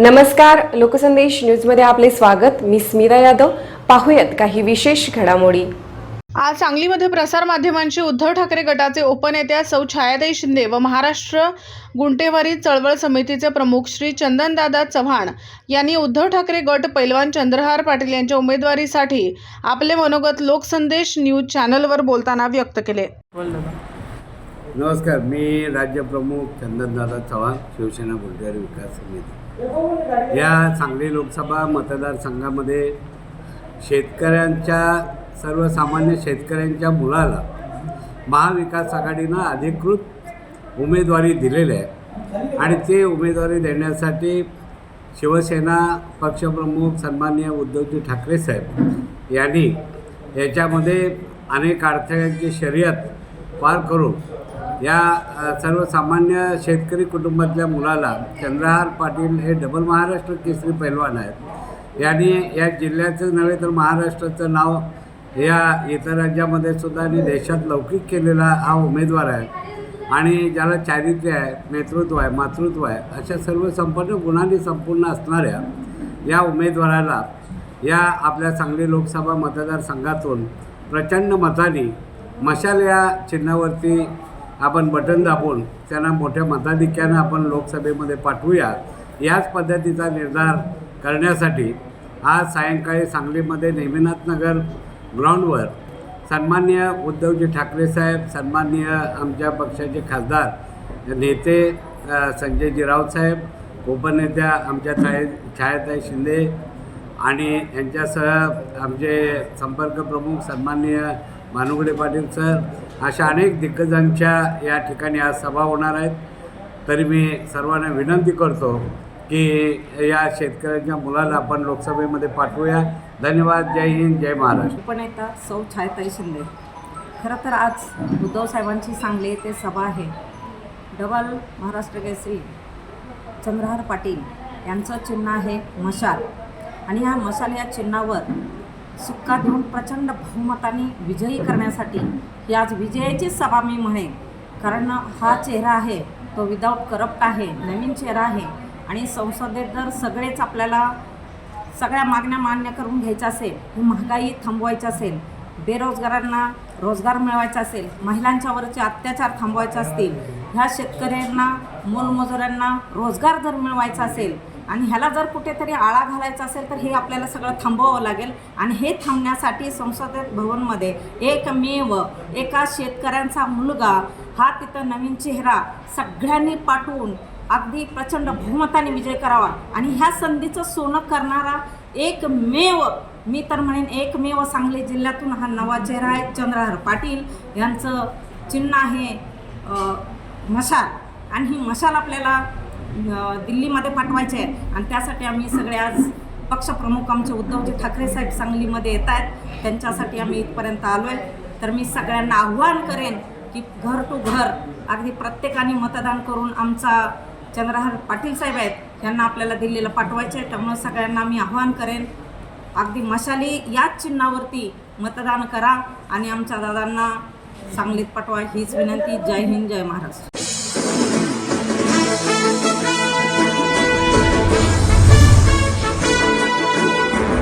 नमस्कार लोकसंदेश न्यूजमध्ये आपले स्वागत. मी स्मिता यादव. पाहूयात काही विशेष घडामोडी. आज सांगलीमध्ये प्रसारमाध्यमांशी उद्धव ठाकरे गटाचे उपनेत्या सौ छायाताई शिंदे व महाराष्ट्र गुंटेवारी चळवळ समितीचे प्रमुख श्री चंदनदादा चव्हाण यांनी उद्धव ठाकरे गट पैलवान चंद्रहार पाटील यांच्या उमेदवारीसाठी आपले मनोगत लोकसंदेश न्यूज चॅनलवर बोलताना व्यक्त केले. नमस्कार मी राज्यप्रमुख चंदनदादा चव्हाण शिवसेना बुलढाणा विकास समिती. या सांगली लोकसभा मतदारसंघामध्ये शेतकऱ्यांच्या सर्वसामान्य शेतकऱ्यांच्या मुलाला महाविकास आघाडीनं अधिकृत उमेदवारी दिलेली आहे. आणि ते उमेदवारी देण्यासाठी शिवसेना पक्षप्रमुख सन्माननीय उद्धवजी ठाकरे साहेब यांनी याच्यामध्ये अनेक अडथळ्यांची शर्यत पार करून या सर्वसामान्य शेतकरी कुटुंबातल्या मुलाला चंद्रहार पाटील हे डबल महाराष्ट्र केसरी पैलवान आहेत. यांनी या जिल्ह्याचं नव्हे तर महाराष्ट्राचं नाव या इतर राज्यामध्ये सुद्धा आणि देशात लौकिक केलेला हा उमेदवार आहे. आणि ज्याला चारित्र्य आहे नेतृत्व आहे मातृत्व आहे अशा सर्व संपन्न गुणांनी संपूर्ण असणाऱ्या या उमेदवाराला या आपल्या सांगली लोकसभा मतदारसंघातून प्रचंड मताने मशाल या चिन्हावरती आपण बटन दाबून त्यांना मोठ्या मताधिक्यानं आपण लोकसभेमध्ये पाठवूया. याच पद्धतीचा निर्धार करण्यासाठी आज सायंकाळी सांगलीमध्ये नेमिनाथनगर ग्राउंडवर सन्मान्य उद्धवजी ठाकरे साहेब सन्माननीय आमच्या पक्षाचे खासदार नेते संजयजी राऊत साहेब उपनेत्या आमच्या छाया छायाताई शिंदे आणि यांच्यासह आमचे संपर्क प्रमुख सन्माननीय भानुगडे पाटील सर अशा अनेक दिग्गजांच्या या ठिकाणी आज सभा होणार आहेत. तरी मी सर्वांना विनंती करतो की या शेतकऱ्यांच्या मुलाला आपण लोकसभेमध्ये पाठवूया. धन्यवाद. जय हिंद. जय महाराष्ट्र. उपनेता सौ छायताई शिंदे. खरं तर आज उद्धव साहेबांची सांगली येथे सभा आहे. डबल महाराष्ट्र केसरी चंद्रहार पाटील यांचं चिन्ह आहे मशाल. आणि ह्या मशाल या चिन्हावर सुक्का देऊन प्रचंड बहुमताने विजयी करण्यासाठी ही आज विजयाचीच सभा मी म्हणेन. कारण हा चेहरा आहे तो विदाऊट करप्ट आहे नवीन चेहरा आहे आणि संसदेत जर सगळेच आपल्याला सगळ्या मागण्या मान्य करून घ्यायच्या असेल ही महागाई थांबवायची असेल बेरोजगारांना रोजगार मिळवायचा असेल महिलांच्यावरचे अत्याचार थांबवायचे असतील ह्या शेतकऱ्यांना मोलमजुरांना रोजगार जर मिळवायचा असेल आणि ह्याला जर कुठेतरी आळा घालायचा असेल तर हे आपल्याला सगळं थांबवावं लागेल. आणि हे थांबण्यासाठी संसद भवनमध्ये एकमेव एका शेतकऱ्यांचा मुलगा हा तिथं नवीन चेहरा सगळ्यांनी पाठवून अगदी प्रचंड बहुमताने विजय करावा. आणि ह्या संधीचं सोनं करणारा एकमेव मी तर म्हणेन एकमेव सांगली जिल्ह्यातून हा नवा चेहरा आहे चंद्रहर पाटील. यांचं चिन्ह आहे मशाल. आणि ही मशाल आपल्याला दिल्लीमध्ये पाठवायचे आहे आणि त्यासाठी आम्ही सगळे आज पक्षप्रमुख आमचे उद्धवजी ठाकरे साहेब सांगलीमध्ये येत आहेत. त्यांच्यासाठी आम्ही इथपर्यंत आलो आहे तर मी सगळ्यांना आव्हान करेन की घर टू घर अगदी प्रत्येकाने मतदान करून आमचा चंद्रहार पाटील साहेब आहेत यांना आपल्याला दिल्लीला पाठवायचे आहे त्यामुळे सगळ्यांना मी आव्हान करेन. अगदी मशाली याच चिन्हावरती मतदान करा आणि आमच्या दादांना सांगलीत पाठवा हीच विनंती. जय हिंद जय महाराष्ट्र.